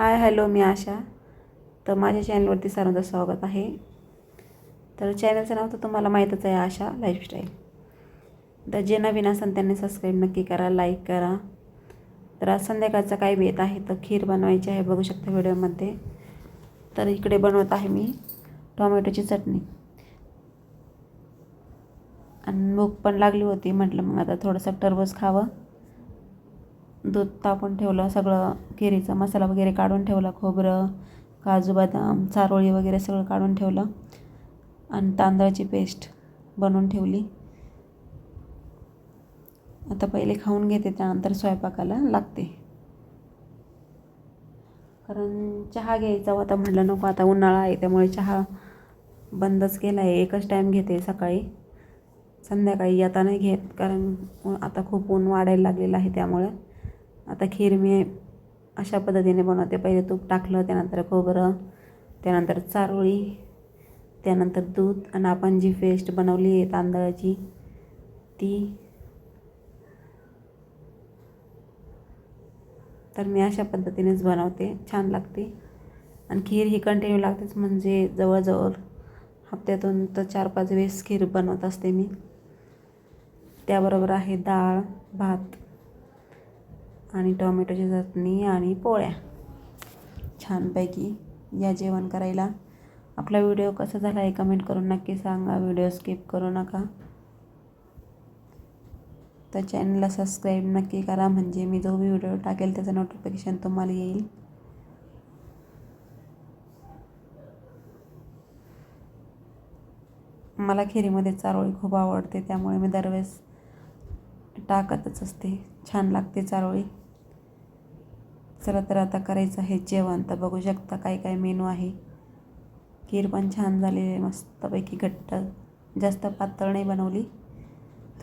Hi hello मी आशा. तर माझ्या चॅनलवरती सर्वांचं स्वागत आहे. तर चॅनलचं नाव तर तुम्हाला माहीतच आहे आशा लाईफस्टाईल तर जे नवीन असेल त्यांनी सबस्क्राईब नक्की करा लाईक करा. तर आज संध्याकाळचा काय बेत आहे तर खीर बनवायची आहे बघू शकता व्हिडिओमध्ये. तर इकडे बनवत आहे मी टोमॅटोची चटणी. आणि भूक पण लागली होती म्हटलं मग आता थोडंसं टरबूज खावं. दूध तापून ठेवलं सगळं किरीचा मसाला वगैरे काढून ठेवला खोबरं काजू बदाम चारोळी वगैरे सगळं काढून ठेवलं आणि तांदळाची पेस्ट बनवून ठेवली. आता पहिले खाऊन घेते त्यानंतर स्वयंपाकाला लागते. कारण चहा घ्यायचा होता म्हटलं नको आता उन्हाळा आहे त्यामुळे चहा बंदच केला आहे. एकच टाईम घेते सकाळी. संध्याकाळी आता नाही घेत कारण आता खूप ऊन वाढायला लागलेलं आहे त्यामुळं. आता खीर मी अशा पद्धतीने बनवते. पहिले तूप टाकलं त्यानंतर खोबरं त्यानंतर चारोळी त्यानंतर दूध आणि आपण जी पेस्ट बनवली आहे तांदळाची ती. तर मी अशा पद्धतीनेच बनवते. छान लागते. आणि खीर ही कंटिन्यू लागतेच म्हणजे जवळजवळ हप्त्यातून तर चार पाच वेळेस खीर बनवत असते मी. त्याबरोबर आहे डाळ भात आणि टोमॅटोची चटणी आणि पोळ्या. छानपैकी या जेवण करायला. आपला व्हिडिओ कसा झाला आहे कमेंट करून नक्की सांगा. व्हिडिओ स्किप करू नका. तर चॅनलला सबस्क्राईब नक्की करा. म्हणजे मी जो व्हिडिओ टाकेल त्याचं नोटिफिकेशन तुम्हाला येईल. मला खिरीमध्ये चारोळी खूप आवडते. त्यामुळे मी दरवेळेस टाकतच असते. छान लागते चारोळी. चला तर आता करायचं आहे जेवण. तर बघू शकता काय काय मेनू आहे. खीर पण छान झालेली आहे मस्तपैकी घट्ट. जास्त पातळ नाही बनवली.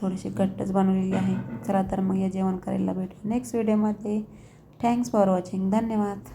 थोडीशी घट्टच बनवलेली आहे. चला तर मग या जेवण करायला भेटू नेक्स्ट व्हिडिओमध्ये. थँक्स फॉर वॉचिंग धन्यवाद.